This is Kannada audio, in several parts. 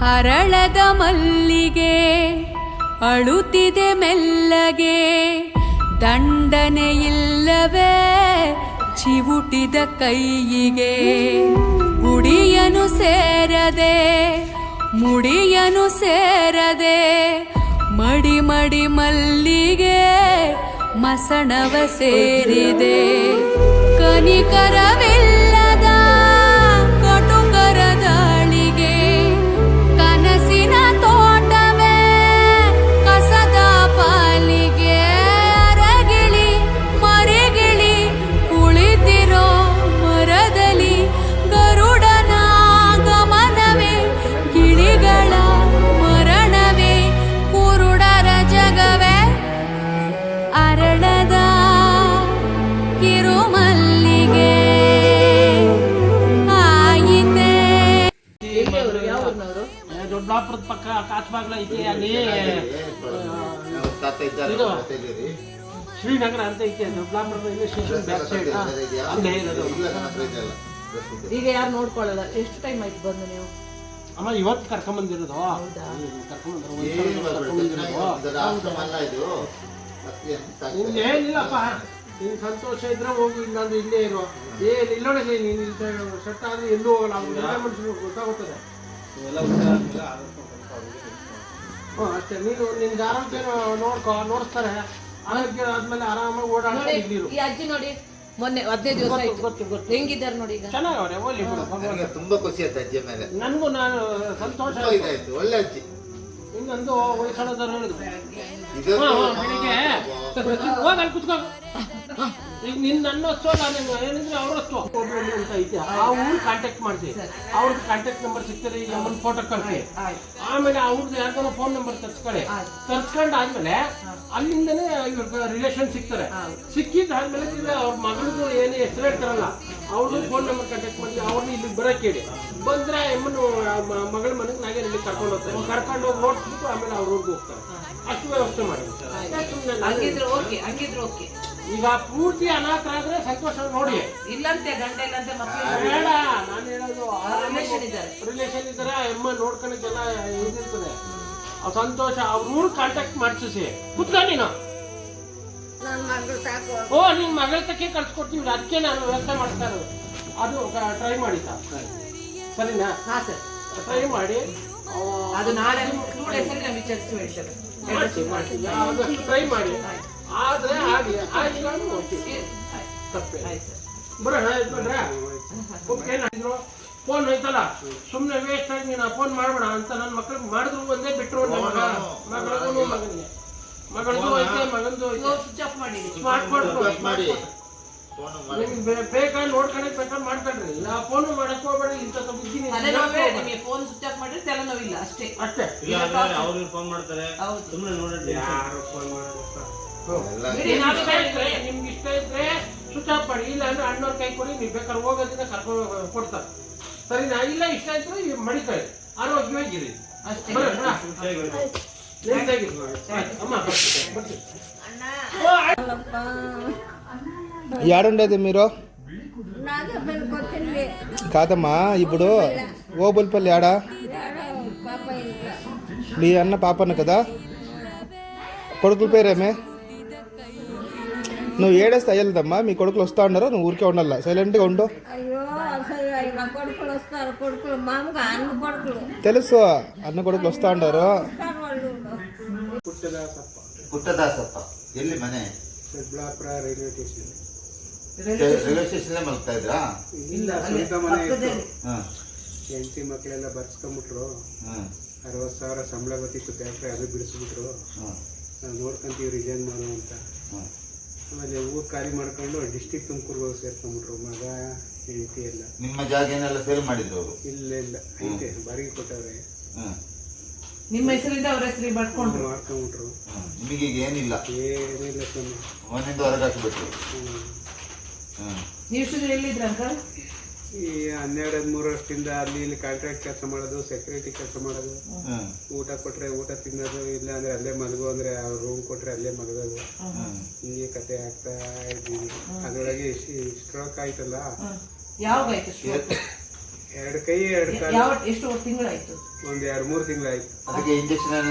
ಹರಳದ ಮಲ್ಲಿಗೆ, ಅಳುತ್ತಿದೆ ಮೆಲ್ಲಗೆ. ದಂಡನೆ ಇಲ್ಲವೇ ಚಿವುಟಿದ ಕೈಯಿಗೆ. ಗುಡಿಯನು ಸೇರದೆ, ಮುಡಿಯನು ಸೇರದೆ, ಮಡಿ ಮಡಿ ಮಲ್ಲಿಗೆ ಮಸಣವ ಸೇರಿದೆ. ಕನಿಕರವಿಲ್ಲದ ದೊಡ್ಡಾಪುರದ ಪಕ್ಕ ಕಾಸ್ಬಾಗ್ಲ ಐತಿ ಅಲ್ಲಿ ಇದು. ಶ್ರೀನಗರ ಅಂತ ಐತಿ ದೊಡ್ಡಾಪುರದ ರೈಲ್ವೆ ಸ್ಟೇಷನ್ ಬ್ಯಾಕ್ ಸೈಡ್? ಅಲ್ಲೇ. ಇರೋದು. ಈಗ ಯಾರು ನೋಡ್ಕೊಳ್ಳಲ್ಲ? ಎಷ್ಟು ಟೈಮ್ ಆಯ್ತು ಬಂದು ನೀವು? ಅಮ್ಮ ಇವತ್ತು ಕರ್ಕೊಂಬಂದಿರೋದು ಕರ್ಕೊಂಬಂದಿರೋದು ಏನಿಲ್ಲಪ್ಪ. ನಿನ್ ಸಂತೋಷ ಇದ್ರೆ ಹೋಗು ಇಲ್ಲಾಂದ್ರೆ ಇಲ್ಲೇ ಇರು. ಏನ್ ಇಲ್ಲೋಣ ನೀನು ಸೆಟ್ ಆದ್ರೆ ಎಲ್ಲೂ ಹೋಗಲ್ಲ. ಅವ್ರು ಎಲ್ಲ ಮನುಷ್ಯರು ಗೊತ್ತಾಗುತ್ತದೆ ಹ್ಞೂ ಅಷ್ಟೇ. ನೀನು ನಿನ್ಗೆ ಆರೋಗ್ಯ ನೋಡ್ಕೊ ನೋಡಿಸ್ತಾರೆ. ಆರೋಗ್ಯ ಆದ್ಮೇಲೆ ಆರಾಮಾಗಿ ಓಡಾಡ್ತಾ ನೋಡಿ ಇಲ್ಲಿರು ಈ ಅಜ್ಜಿ ನೋಡಿ ಮೊನ್ನೆ ಹದಿನೈದು ದಿವಸ ಗೊತ್ತು ಆಯ್ತು. ಗೊತ್ತು ಗೊತ್ತು. ಹೆಂಗಿದ್ದಾರೆ ನೋಡಿ ಈಗ? ಚೆನ್ನಾಗವ್ರೆ ಓಲಿ ಬಿಡು ನನಗೆ ತುಂಬಾ ಖುಷಿ ಆಯ್ತು ಅಜ್ಜಿ ಮೇಲೆ. ನನಗೂ ನಾನು ಸಂತೋಷ ತುಂಬಾ ಇದಾಯ್ತು ಒಳ್ಳೆ ಅಜ್ಜಿ. ಇನ್ನೊಂದು ವಯಸ್ಸಾಳದವ್ರು ಹೇಳಿದ್ರು. ಇದು ಹಾ, ಹಾ, ಬೆಳಿಗ್ಗೆ. ಹೋಗಿ ಅಲ್ಲಿ ಕುತ್ಕೋ. ಈಗ ನಿನ್ನ ನನ್ನ ಅಷ್ಟೋ ನಾನು ಏನಂದ್ರೆ ಅವ್ರ ಅಷ್ಟೋ ಒಬ್ರಲ್ಲಿ ಅಂತ ಐತೆ. ಆ ಊರು ಕಾಂಟ್ಯಾಕ್ಟ್ ಮಾಡ್ತೀವಿ ಅವ್ರದ್ದು ಕಾಂಟ್ಯಾಕ್ಟ್ ನಂಬರ್ ಸಿಗ್ತದೆ ಈಗ ಒಂದು ಫೋಟೋ ಕಳ್ಸಿ. ಆಮೇಲೆ ಅವ್ರದ್ದು ಯಾರ್ದಾರ ಫೋನ್ ನಂಬರ್ ತರ್ಸ್ಕೊಳ್ಳಿ. ತರ್ಸ್ಕೊಂಡು ಆದ್ಮೇಲೆ ಅಲ್ಲಿಂದನೇ ಇವ್ರ ರಿಲೇಷನ್ ಸಿಗ್ತಾರೆ ಸಿಕ್ಕಿದ್ದಾದ್ಮೇಲೆ ಅವ್ರ ಮಗಳದು ಏನು ಹೆಸರು ಹೇಳ್ತಾರಲ್ಲ, ಅವ್ರದ್ದು ಫೋನ್ ನಂಬರ್ ಕಾಂಟ್ಯಾಕ್ಟ್ ಮಾಡಿ ಅವ್ರನ್ನ ಇಲ್ಲಿಗೆ ಬರಕ್ಕೆ ಹೇಳಿ. ಬಂದ್ರೆ ಎಮ್ಮನು ಮಗಳ ಮನೆಗೆ ನಾಗೇ ಇಲ್ಲಿ ಕರ್ಕೊಂಡು ಹೋಗ್ತಾರೆ. ಕರ್ಕೊಂಡು ಹೋಗಿ ನೋಡ್ಬಿಟ್ಟು ಆಮೇಲೆ ಅವ್ರ ಊರಿಗೆ ಹೋಗ್ತಾರೆ. ಅಷ್ಟು ವ್ಯವಸ್ಥೆ ಮಾಡಿ ಹಂಗಿದ್ರೆ ಓಕೆ ಹಂಗಿದ್ರೆ ಓಕೆ ಈಗ ಪೂರ್ತಿ ಅನಾಥರಾದ್ರೆ ಸಂತೋಷ ನೋಡಿ. ಇಲ್ಲಂತೆ ಗಂಡ ಇಲ್ಲಂತೆ ಮಕ್ಕಳು ಬೇಡ ನಾನು ಹೇಳೋದು ರಿಲೇಷನ್ ಇದ್ದಾರೆ. ರಿಲೇಷನ್ ಇದ್ದಾರೆ ಅಮ್ಮ ನೋಡ್ಕೊಳಕ್ಕೆಲ್ಲ ಇದಿರ್ತದೆ. ಆ ಸಂತೋಷ ಅವ್ರ ಊರು ಕಾಂಟ್ಯಾಕ್ಟ್ ಮಾಡಿಸಿ ಕುತ್ಕೊಂಡು ನೀನು. ಓ ನಿನ್ ಮಗಳ ತಕ್ಕೆ ಕಳ್ಸ್ಕೊಡ್ತೀವಿ ಅದಕ್ಕೆ ನಾನು ವ್ಯವಸ್ಥೆ ಮಾಡ್ತಾ ಇರೋದು. ಅದು ಟ್ರೈ ಮಾಡಿ ಸರ್. ಸರಿನಾ? ಹಾ ಸರ್. ಟ್ರೈ ಮಾಡಿ. ಅದು ನಾಳೆ ಟೂ ಡೇಸ್ ಅಲ್ಲಿ ನಾವು ವಿಚಾರಿಸಿ ಹೇಳ್ತೇವೆ ಟ್ರೈ ಮಾಡಿ. ಆದ್ರೆ ಹಾಗೆ ಆಯ್ತು. ನಾನು ಹೋಗ್ತೀನಿ ತಪ್ಪೇ ಆಯ್ತು. ಸರ್ ಬರ ಬಿಡ್ರ ಏನಾದ್ರು ಫೋನ್ ಹೋಯ್ತಲ್ಲ? ಸುಮ್ಮನೆ ವೇಸ್ಟ್ ಆಗಿ ನೀನು ಫೋನ್ ಮಾಡಬೇಡ ಅಂತ ನನ್ನ ಮಕ್ಳಿಗೆ ಮಾಡಿದ್ರು ಒಂದೇ ಬಿಟ್ರು ಒಂದೇ ಮಗ. ಮಗಳಿಗೂ ಮಗನಿಗೆ. ಮಗಳದು ಐತೆ ಮಗಂದು ಐತೆ ಸ್ವಿಚ್ ಆಫ್ ಮಾಡಿ. ಸ್ಮಾರ್ಟ್ ಫೋನ್ ಮಾಡಿ. ನಿಮ್ಗೆ ಬೇಕಾ ನೋಡ್ಕೊಳಕ್ ಬೇಕಾ ಮಾಡ್ಕೊಳ್ರಿ. ಇಲ್ಲ ಫೋನು ಮಾಡಕ್ ಹೋಗ್ಬೇಡಿ. ಇಂಥ ಹೋಗ್ಬೇಡಿ. ನಿಮಗೆ ಫೋನ್ ಸ್ವಿಚ್ ಆಫ್ ಮಾಡಿದ್ರೆ ತಲೆನೋವಿಲ್ಲ ಅಷ್ಟೇ. ಅಷ್ಟೇ. ಅವ್ರಿಗೆ ಫೋನ್ ಮಾಡ್ತಾರೆ. ಹೌದು. ಸುಮ್ಮನೆ ನೋಡಿ ಯಾರು ಫೋನ್. ಎಲ್ಲ ಬಿಡಿ, ನಿಮ್ಗೆ ನಾವು ಇಷ್ಟ ಇದ್ರೆ ನಿಮ್ಗೆ ಇಷ್ಟ ಇದ್ರೆ ಸ್ವಿಚ್ ಆಫ್ ಮಾಡಿ ಇಲ್ಲ ಅಂದ್ರೆ ಅಣ್ಣವ್ರ ಕೈ ಕೊಡಿ ನೀವು ಬೇಕಾದ್ರೆ ಹೋಗೋದಿಲ್ಲ ಕರ್ಕೊಂಡು ಕೊಡ್ತಾರೆ ಸರಿನಾ ಇಲ್ಲ ಇಷ್ಟ ಇದ್ರೆ ಇವ್ ಮಡಿಕೊಳ್ಳಿ ಆರೋಗ್ಯವಾಗಿರಿ ಅಷ್ಟೇ ಬರೋಣ? ನೆಮ್ಮದಿಯಾಗಿರಿ. ಆಯ್ತು, ಅಮ್ಮ ಬರ್ತೀನಿ, ಬರ್ತೀನಿ. ಓ, ಆಯ್ತು. ఏడుండేది మీరు కాదమ్మా ఇప్పుడు ఓబుల్పల్లి ఆడా మీ అన్న పాపన్న కదా కొడుకుల పేరేమే నువ్వు ఏడేస్తే అయ్యలేదమ్మా మీ కొడుకులు వస్తా ఉన్నారు నువ్వు ఊరికే ఉండాల సైలెంట్గా ఉండు అయ్యో అసలు ఇలా కొడుకులు వస్తారు కొడుకులు మామూలుగా అన్ని కొడుకులు తెలుసు అన్న కొడుకులు వస్తా ఉంటారు వస్తారు వాళ్ళు ಪುಟ್ಟದಾಸಪ್ಪ ಎಲ್ಲಿ ಮನೆ ರೈಲ್ವೆ ಸ್ಟೇಷನ್ ಮಲಗ್ತಾ ಇದ್ರಾ ಇಲ್ಲ ಸ್ವಂತ ಮನೆ ಇತ್ತು ಹಾ ಹೆಂಡತಿ ಮಕ್ಕಳೆಲ್ಲ ಬರ್ಸ್ಕೊಂಬಿಟ್ರು ಹಾ ಅರವತ್ತು ಸಾವಿರ ಸಂಬಳ ಗೊತ್ತಿತ್ತು ಫ್ಯಾಕ್ಟ್ರಿ ಅದು ಬಿಡಿಸ್ಬಿಟ್ರು ಹಾ ನಾವು ನೋಡ್ಕೊಂತೀವಿ ರಿಸೈನ್ ಮಾಡು ಅಂತ ಹಾ ಆಮೇಲೆ ಊರು ಖಾಲಿ ಮಾಡ್ಕೊಂಡು ಡಿಸ್ಟಿಕ್ ತುಮಕೂರು ಹೋಗಿ ಸೇರ್ಕೊಂಬಿಟ್ರು ಮಗ ಹೆಂಡತಿ ಎಲ್ಲ. ನಿಮ್ಮ ಜಾಗನೆಲ್ಲ ಸೇಲ್ ಮಾಡಿದ್ರು ಅವರು? ಇಲ್ಲ ಇಲ್ಲ. ಐತೆ ಬಾಡಿಗೆ ಕೊಟ್ಟವ್ರೆ. ನಿಮ್ಮ ಹೆಸರಿಂದ ಅವ್ರ ಹೆಸರಿಗೆ ಬರ್ಕೊಂಡ್ರು ಮಾಡ್ಕೊಂಡ್ಬಿಟ್ರು. ನಿಮಗೆ ಈಗ ಏನಿಲ್ಲ? ಏನಿಲ್ಲ ಸ್ವಾಮಿ. ಮನೆಯಿಂದ ಹೊರಗೆ ಹಾಕ್ಬಿಟ್ರು. ನೀವು ಎಲ್ಲಿದ್ರ ಅಂಕಲ್? ಈ ಹನ್ನೆರಡು ಹದಿಮೂರು ವರ್ಷದಿಂದ ಅಲ್ಲಿ ಇಲ್ಲಿ ಕಾಂಟ್ರಾಕ್ಟ್ ಕೆಲಸ ಮಾಡೋದು ಸೆಕ್ಯೂರಿಟಿ ಕೆಲಸ ಮಾಡೋದು. ಊಟ ಕೊಟ್ರೆ ಊಟ ತಿನ್ನೋದು ಇಲ್ಲ ಅಂದ್ರೆ ಅಲ್ಲೇ ಮಲಗು ಅಂದ್ರೆ ಅವ್ರ ರೂಮ್ ಕೊಟ್ರೆ ಅಲ್ಲೇ ಮಲಗೋದು. ಹಿಂಗೆ ಕತೆ ಆಗ್ತಾ ಇದ್ದೀವಿ. ಅದರೊಳಗೆ ಸ್ಟ್ರೋಕ್ ಆಯ್ತಲ್ಲ? ಎರಡು ಕೈ ಎರಡು ಕಾಲು. ಒಂದ್ ಎರಡು ಮೂರು ತಿಂಗಳಾಯ್ತು. ಅದಕ್ಕೆ ಇಂಜೆಕ್ಷನ್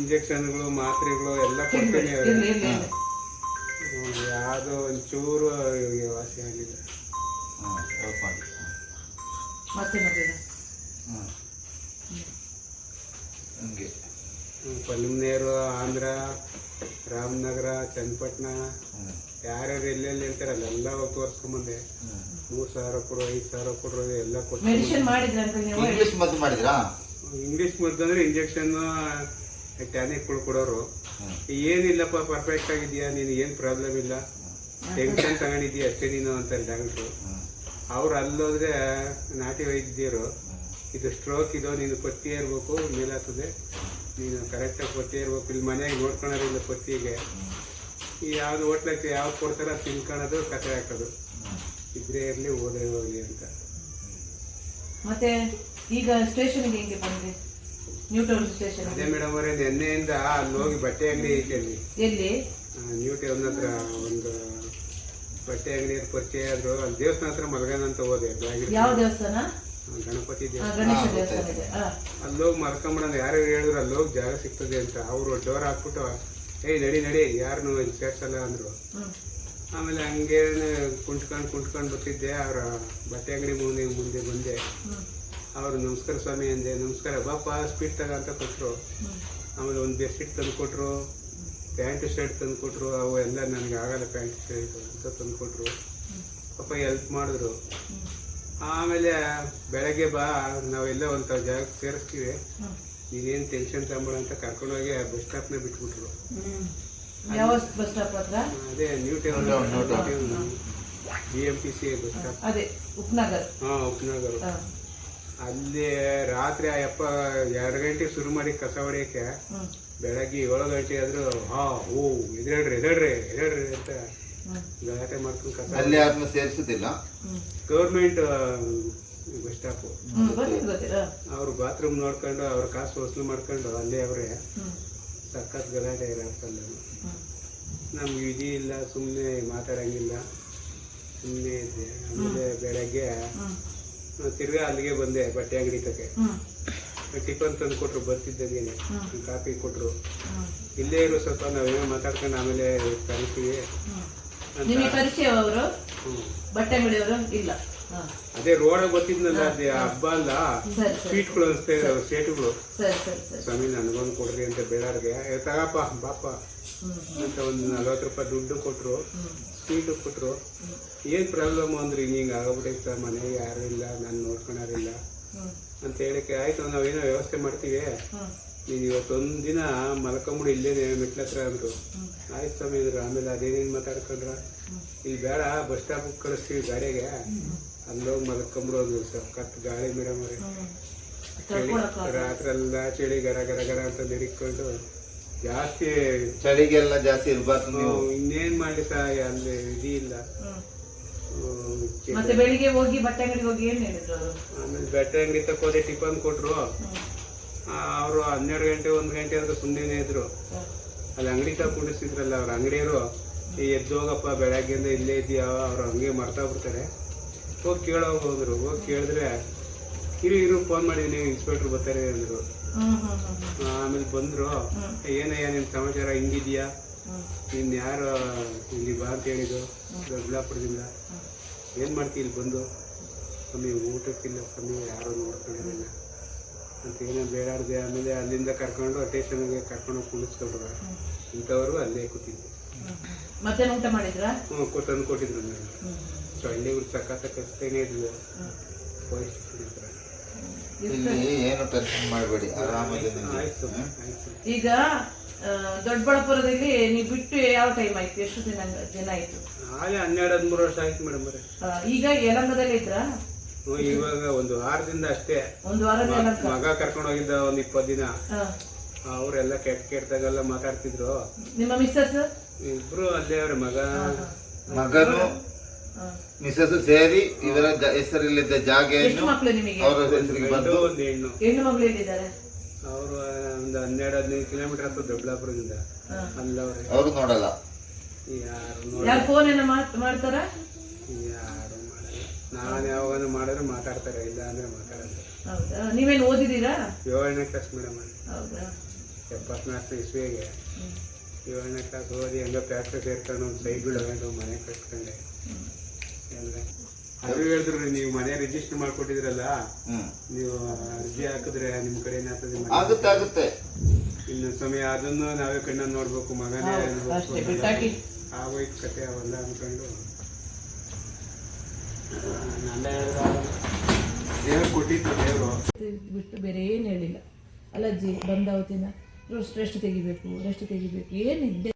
ಇಂಜೆಕ್ಷನ್ಗಳು ಮಾತ್ರೆಗಳು ಎಲ್ಲ ಕೊಡ್ತೀನಿ. ಯಾವುದೋ ಒಂಚೂರು ವಾಸಿ ಆಗಿಲ್ಲ ಹಾಂ ಮಾಡಿ ಮತ್ತೆ ಮದುವೆ ಹಾಂ ಹಂಗೆ ಪಲ್ಮನೇರು ಆಂಧ್ರ ರಾಮನಗರ ಚನ್ನಪಟ್ಟಣ. ಯಾರ್ಯಾರು ಎಲ್ಲೆಲ್ಲಿ ಹೇಳ್ತಾರಲ್ಲ ಎಲ್ಲ ಹೋಗಿ ತೋರಿಸ್ಕೊಂಬಂದೆ. ಮೂರು ಸಾವಿರ ಕೊಡು ಐದು ಸಾವಿರ ಕೊಡ್ರು ಎಲ್ಲ ಕೊಟ್ಟು ಮಾಡಿದ್ರೆ ಇಂಗ್ಲಿಷ್ ಮದ್ದು ಮಾಡಿದ್ರಾ? ಇಂಗ್ಲೀಷ್ ಮದ್ದು ಅಂದ್ರೆ ಇಂಜೆಕ್ಷನ್ ಟ್ಯಾನಿಕ್ಗಳು ಕೊಡೋರು. ಏನಿಲ್ಲಪ್ಪ ಪರ್ಫೆಕ್ಟ್ ಆಗಿದ್ಯಾ? ನೀನು ಏನು ಪ್ರಾಬ್ಲಮ್ ಇಲ್ಲ? ಟೆನ್ಷನ್ ತಗೊಂಡಿದ್ಯಾ? ಅಷ್ಟೇ ನೀನು ಅಂತಾರೆ ಡಾಕ್ಟ್ರು. ಅವ್ರು ಅಲ್ಲೋದ್ರೆ ನಾಟಿ ವೈದ್ಯರು ಇದು ಸ್ಟ್ರೋಕ್ ಇದು ನೀನು ಕೊತ್ತಿಯೇ ಇರಬೇಕು ಮೇಲಾಗ್ತದೆ ನೀನು ಕರೆಕ್ಟಾಗಿ ಕೊತ್ತಿಯೇ ಇರಬೇಕು ಇಲ್ಲಿ ಮನೆಗೆ ನೋಡ್ಕೊಳೋದಿಲ್ಲ ಕೊತ್ತಿಗೆ ಈ ಯಾವ್ದು ಹೋಟ್ಲಕ್ಕೆ ಯಾವ್ದು ಕೊಡ್ತಾರೋ ತಿನ್ಕೊಳ್ಳೋದು ಕತೆ ಹಾಕೋದು. ಇದ್ರೆ ಇರಲಿ ಓದೇ ಹೋಗಲಿ ಅಂತ. ಮತ್ತೆ ಈಗ ಸ್ಟೇಷನ್ಗೆ ಹೆಂಗೆ ಬಂದ್ರಿ? ನ್ಯೂ ಟೌನ್ ಸ್ಟೇಷನ್ ಅದೇ ಮೇಡಮ್ ಅವರೇ ನಿನ್ನೆಯಿಂದ ಅಲ್ಲಿ ಹೋಗಿ ಬಟ್ಟೆ ಅಂಗಡಿ ಐತೆ ಅಲ್ಲಿ. ಎಲ್ಲಿ? ನ್ಯೂ ಟೌನ್ ಹತ್ರ ಒಂದು ಬಟ್ಟೆ ಅಂಗಡಿ ಪರಿಚಯ ಆದ್ರು ಅಲ್ಲಿ ದೇವಸ್ಥಾನ ಹತ್ರ ಮಲ್ಗಾನ ಅಂತ ಹೋದೆ ಯಾವ ದೇವಸ್ಥಾನ? ಗಣಪತಿ ದೇವಸ್ಥಾನ. ಅಲ್ಲೋಗಿ ಮಲ್ಕೊಂಬಿಡೋದು ಯಾರು ಹೇಳಿದ್ರು ಅಲ್ಲೋಗಿ ಜಾಗ ಸಿಗ್ತದೆ ಅಂತ. ಅವರು ಡೋರ್ ಹಾಕ್ಬಿಟ್ಟು ಏಯ್ ನಡಿ ನಡಿ ಯಾರನ್ನು ಇಲ್ಲಿ ಸೇರ್ಸಲ್ಲ ಅಂದ್ರು. ಆಮೇಲೆ ಹಂಗೆ ಕುಂಟ್ಕೊಂಡು ಕುಂಟ್ಕೊಂಡು ಬರ್ತಿದ್ದೆ. ಅವರ ಬಟ್ಟೆ ಅಂಗಡಿ ಮುಂದೆ ಮುಂದೆ ಬಂದೆ. ಅವರು ನಮಸ್ಕಾರ ಸ್ವಾಮಿ ಅಂದೆ. ನಮಸ್ಕಾರ ಬಾಪ ಸ್ಪೀಡ್ ತಗ ಅಂತ ಕೊಟ್ಟರು ಆಮೇಲೆ ಒಂದು ಬೆಡ್ಶೀಟ್ ತಂದು ಕೊಟ್ಟರು ಪ್ಯಾಂಟ್ ಶರ್ಟ್ ತಂದು ಕೊಟ್ರು ಅವು ಎಲ್ಲ ನನಗೆ ಆಗಲ್ಲ ಪ್ಯಾಂಟ್ ಶರ್ಟ್ ಅಂತ ತಂದು ಕೊಟ್ರು ಪಾಪ ಹೆಲ್ಪ್ ಮಾಡಿದ್ರು. ಆಮೇಲೆ ಬೆಳಗ್ಗೆ ಬಾ ನಾವೆಲ್ಲ ಒಂದು ಜಾಗಕ್ಕೆ ಸೇರಿಸ್ತೀವಿ. ನೀನೇನು ಟೆನ್ಷನ್ ತಗೊಂಬೇಡ ಅಂತ ಕರ್ಕೊಂಡೋಗಿ ಬಸ್ ಸ್ಟಾಪ್ನ ಬಿಟ್ಬಿಟ್ರು. ಅದೇ new town B M T C bus stop ಅದೇ ಉಪನಗರ್. ಹಾಂ ಉಪನಗರ. ಅಲ್ಲಿ ರಾತ್ರಿ ಆ ಯಪ್ಪ ಎರಡು ಗಂಟೆಗೆ ಶುರು ಮಾಡಿ ಕಸ ಹೊಡಿಯೋಕ್ಕೆ. ಬೆಳಗ್ಗೆ ಏಳು ಗಂಟೆ ಆದರೂ ಹಾ ಓ ಎದೇಳ್ರಿ ಎದೇಳ್ರಿ ಎದೇಳ್ರಿ ಅಂತ ಗಲಾಟೆ ಮಾಡ್ಕೊಂಡು ಕಸ ಅಲ್ಲಿ ಯಾರನ್ನ ಸೇರಿಸುದಿಲ್ಲ? Government bus stop. ಅವ್ರು ಬಾತ್ರೂಮ್ ನೋಡ್ಕೊಂಡು ಅವ್ರ ಕಾಸು ವಸೂಲು ಮಾಡ್ಕೊಂಡು ಅಲ್ಲೇ ಅವರೇ. ಸಕ್ಕತ್ ಸಖತ್ ಗಲಾಟೆ ಇರತ್ತಲ್ಲ ನಮ್ಗೆ ವಿಧಿ ಇಲ್ಲ ಸುಮ್ಮನೆ ಮಾತಾಡಂಗಿಲ್ಲ. ಸುಮ್ಮನೆ ಇದೆ ಆಮೇಲೆ ಬೆಳಗ್ಗೆ ತಿರ್ಗಾ ಅಲ್ಲಿಗೆ ಬಂದೆ ಬಟ್ಟೆ ಅಂಗಡಿ ತಕ್ಕೆ ಟಿಫನ್ ತಂದು ಕೊಟ್ಟರು ಬರ್ತಿದ್ದೇನೆ ಹ್ಮ್. ಕಾಫಿ ಕೊಟ್ರು. ಇಲ್ಲೇ ಇರೋ ಸ್ವಲ್ಪ ನಾವೇನೋ ಮಾತಾಡ್ಕೊಂಡು ಆಮೇಲೆ ಕರಿತೀವಿ ಹ್ಮ್. ಅಂತ. ನಿಮಗೆ ಪರಿಚಯ ಅವರು? ಬಟ್ಟೆ ಅಂಗಡಿಯವರು? ಇಲ್ಲ. ಅದೇ ರೋಡ್ ಗೊತ್ತಿದ್ನಲ್ಲ ಅದೇ ಹಬ್ಬ ಅಲ್ಲ ಸ್ವೀಟ್ಗಳು ಅನಿಸ್ತಾ ಇದಾವೆ ಸೇಟುಗಳು. ಸ್ವಾಮಿ ನನಗೊಂದು ಕೊಡ್ರಿ ಅಂತ ಬೇಡಾರ್ಗೆ. "ಏ, ತಗಪ್ಪ ಬಾಪ ಅಂತ ಒಂದು ನಲ್ವತ್ತು ರೂಪಾಯಿ ದುಡ್ಡು ಕೊಟ್ರು. ಹ್ಮ್. ಸ್ವೀಟು ಕೊಟ್ರು. ಏನ್ ಪ್ರಾಬ್ಲಮ್ ಅಂದ್ರೆ? ಹಿಂಗೆ ಆಗೋಗ್ಬಿಟ್ಟೈತೆ ಮನೆಗೆ ಯಾರು ಇಲ್ಲ ನಾನು ನೋಡ್ಕೊಳಾರಿಲ್ಲ ಅಂತ ಹೇಳಕ್ಕೆ ಆಯ್ತು ನಾವೇನೋ ವ್ಯವಸ್ಥೆ ಮಾಡ್ತೀವಿ. ನೀನು ಇವತ್ತೊಂದು ದಿನ ಮಲ್ಕೊಂಬಿಡಿ ಇಲ್ಲೇ ಮೆಟ್ಲ ಹತ್ರ ಅಂದ್ರು ಆಯ್ತು ಸ್ವಾಮಿ ಅಂದ್ರು ಆಮೇಲೆ ಅದೇನೇನು ಮಾತಾಡ್ಕೊಂಡ್ರ? ಇಲ್ಲಿ ಬೇಡ ಬಸ್ ಸ್ಟಾಪ್ ಕಳಿಸ್ತೀವಿ ಗಾಡಿಗೆ. ಅಲ್ಲೋಗಿ ಮಲ್ಕೊಂಬಿಡು ಅಂದ್ರು ಕಟ್ ಗಾಳಿ ಮೇಡಮ್ ಅವ್ರೆ. ಹ್ಮ್. ಚಳಿ ರಾತ್ರಿ ರಾತ್ರೆಲ್ಲ ಚಳಿ ಗರ ಗರ ಗರ ಅಂತ ನಡಿಕೊಂಡು ಜಾಸ್ತಿ ಚಳಿಗೆಲ್ಲ ಜಾಸ್ತಿ ಇರ್ಬಾರ್ದು ಇನ್ನೇನ್ ಮಾಡಿ ಸಹ ಅಲ್ಲಿ ವಿಧಿ ಇಲ್ಲ. ಮತ್ತೆ ಬೆಳಿಗ್ಗೆ ಹೋಗಿ ಬಟ್ಟೆ ಅಂಗಡಿಗೆ ಹೋಗಿ ಏನ್ ಹೇಳಿದ್ರು ಅವರು? ಆಮೇಲೆ ಬೆಟ್ಟ ಅಂಗಡಿ ತಕ್ಕೋದೆ ಟಿಫನ್ ಕೊಟ್ರು. ಅವರು ಹನ್ನೆರಡು ಗಂಟೆ ಒಂದು ಗಂಟೆ ಅಂತ ಸುಮ್ಮನೆ ಇದ್ರು. ಅಲ್ಲಿ ಅಂಗಡಿ ತಗ ಕುಂಡಿಸ್ತಿದ್ರಲ್ಲ ಅವ್ರ ಅಂಗಡಿಯವರು. ಈ ಎದ್ದು ಹೋಗಪ್ಪ ಬೆಳಗ್ಗೆಯಿಂದ ಇಲ್ಲೇ ಇದೆಯಾ ಅವ್ರು ಹಂಗೆ ಮರ್ತಾ ಬಿಡ್ತಾರೆ. ಹೋಗಿ ಕೇಳೋ ಹೋದ್ರು. ಹೋಗಿ ಕೇಳಿದ್ರೆ ಇರು ಇರು ಫೋನ್ ಮಾಡಿದ್ದೀನಿ ಇನ್ಸ್ಪೆಕ್ಟ್ರ್ ಬರ್ತಾರೆ ಅಂದರು. ಆಮೇಲೆ ಬಂದರು ಏನಯ್ಯ ನಿಮ್ಮ ಸಮಾಚಾರ ಹಿಂಗಿದ್ಯಾ? ಹ್ಮ್ ನೀನು ಯಾರು ಇಲ್ಲಿ ಬಾ ಅಂತ ಹೇಳಿದ್ದು ದೊಡ್ಡಬಳ್ಳಾಪುರದಿಂದ. ಏನು ಮಾಡ್ತೀವಿ ಇಲ್ಲಿ ಬಂದು? ಸ್ವಾಮಿ ಊಟಕ್ಕಿಲ್ಲ ಸ್ವಾಮಿ ಯಾರೋ ನೋಡ್ಕೊಂಡಿರಲಿಲ್ಲ. ಅಂತ ಏನೋ ಬೇಡಾಡ್ದೆ ಆಮೇಲೆ ಅಲ್ಲಿಂದ ಕರ್ಕೊಂಡು ಸ್ಟೇಷನ್ಗೆ ಕರ್ಕೊಂಡು ಕುಳಿಸ್ಕೊಂಡ್ರು ಇಂಥವ್ರು ಅಲ್ಲೇ ಕೂತಿದ್ದೆ ಮತ್ತೆ ಊಟ ಮಾಡಿದ್ರಾ? ಹ್ಞೂ ತಂದು ಕೊಟ್ಟಿದ್ರು ಮೇಡಮ್ ಸೊ ಹಳ್ಳಿಗಳು ಸಖತ್ ಕಸ್ತೇನೆ ಇದ್ವು ಸ್ಟೇಷನ್ ಇಲ್ಲಿ ಏನು ಟೆನ್ಷನ್ ಮಾಡಬೇಡಿ ಆರಾಮಾಗಿ ಈಗ ದೊಡ್ಡಬಳ್ಳಾಪುರದಲ್ಲಿ ನೀವು ಬಿಟ್ಟು ಯಾವ ಟೈಮ್ ಆಯ್ತು? ಎಷ್ಟು ದಿನ ದಿನ ಆಯ್ತು? ಹಾಗೆ ಹನ್ನೆರಡು ಹದಿಮೂರು ವರ್ಷ ಆಯ್ತು ಮೇಡಮ್ ಬರೀ ಈಗ ಯಲಂಗದಲ್ಲಿ ಇದ್ರಾ? ಇವಾಗ ಒಂದು ವಾರದಿಂದ ಅಷ್ಟೇ. ಒಂದು ವಾರ ಯಲಂಕ ಮಗ ಕರ್ಕೊಂಡು ಹೋಗಿದ್ದ ಒಂದು ಇಪ್ಪತ್ತು ದಿನ. ಆ, ಅವರೆಲ್ಲ ಕೆಟ್ಟ ಕೆಟ್ಟದಾಗೆಲ್ಲ ಮಾತಾಡ್ತಿದ್ರು. ನಿಮ್ಮ ಮಿಸ್ಸಸ್ ಇಬ್ರು ಅಲ್ಲೇ ಅವ್ರ ಮಗ ಮಗನು ಮಿಸಸ್ ಸೇರಿ ಇವರ ಹೆಸರಿಲ್ಲಿದ್ದ ಜಾಗ ಎಷ್ಟು ಮಕ್ಕಳು ನಿಮಗೆ? ಅವರ ಹೆಸರಿಗೆ ಬಂದು ಒಂದು ಹೆಣ್ಣು. ಹೆಣ್ಣು ಮಗಳು ಎಲ್ಲಿದ್ದಾರೆ? ಅವರು ಒಂದು ಹನ್ನೆರಡು ಹದಿನೈದು ಕಿಲೋಮೀಟರ್ ಹತ್ರ ದೊಡ್ಡಬಳ್ಳಾಪುರದಿಂದ. ಹಾ. ಅಲ್ಲವ್ರೆ. ಅವರು ನೋಡಲ್ಲ. ಯಾರು ನೋಡಿ ಯಾರು ಫೋನ್ ಏನೋ ಮಾತ್ ಮಾಡ್ತಾರಾ? ಯಾರು ಮಾಡಲ್ಲ. ನಾನು ಯಾವಾಗ ಮಾಡಿದ್ರೆ ಮಾತಾಡ್ತಾರೆ ಇಲ್ಲ ಅಂದ್ರೆ ಮಾತಾಡಲ್ಲ. ಹೌದಾ? ನೀವೇನು ಓದಿದ್ದೀರಾ? ಏಳನೇ ಕ್ಲಾಸ್ ಮೇಡಮ್ ಹೌದಾ? ಎಪ್ಪತ್ನಾಲ್ಕು ಇಸ್ವಿಗೆ. ಏಳನೇ ಕ್ಲಾಸ್ ಓದಿ ಹೆಂಗೋ ಫ್ಯಾಕ್ಟ್ರಿ ಸೇರ್ಕೊಂಡು ಒಂದು ಸೈಗಳು ತಗೊಂಡು ಮನೆ ಕಟ್ಕೊಂಡೆ. ಎಲ್ಲ. ಅದು ಹೇಳಿದ್ರು ನೀವು ಮನೆ ರಿಜಿಸ್ಟರ್ ಮಾಡ್ಕೊಟ್ಟಿದ್ರಲ್ಲ ನೀವು ಅರ್ಜಿ ಹಾಕಿದ್ರೆ ನಿಮ್ಮ ಕಡೆ ಏನಾಗ್ತದೆ? ಆಗುತ್ತೆ ಆಗುತ್ತೆ. ಇನ್ನು ಸಮಯ ಅದನ್ನು ನಾವೇ ಕಣ್ಣ ನೋಡ್ಬೇಕು ಮಗನೇ ಆ ವೈಟ್ ಆಗೋಯ್ತು ಕತೆ ಅವೆಲ್ಲ ಅನ್ಕೊಂಡು. ದೇವ್ರು ಕೊಟ್ಟಿತ್ತು ದೇವರು. ಬಿಟ್ಟು ಬೇರೆ ಏನು ಹೇಳಿಲ್ಲ. ಅಲ್ಲಜ್ಜಿ ಬಂದ ಅವತ್ತಿನ. ರೆಸ್ಟ್ ತೆಗಿಬೇಕು ರೆಸ್ಟ್ ತೆಗಿಬೇಕು. ಏನಿದೆ?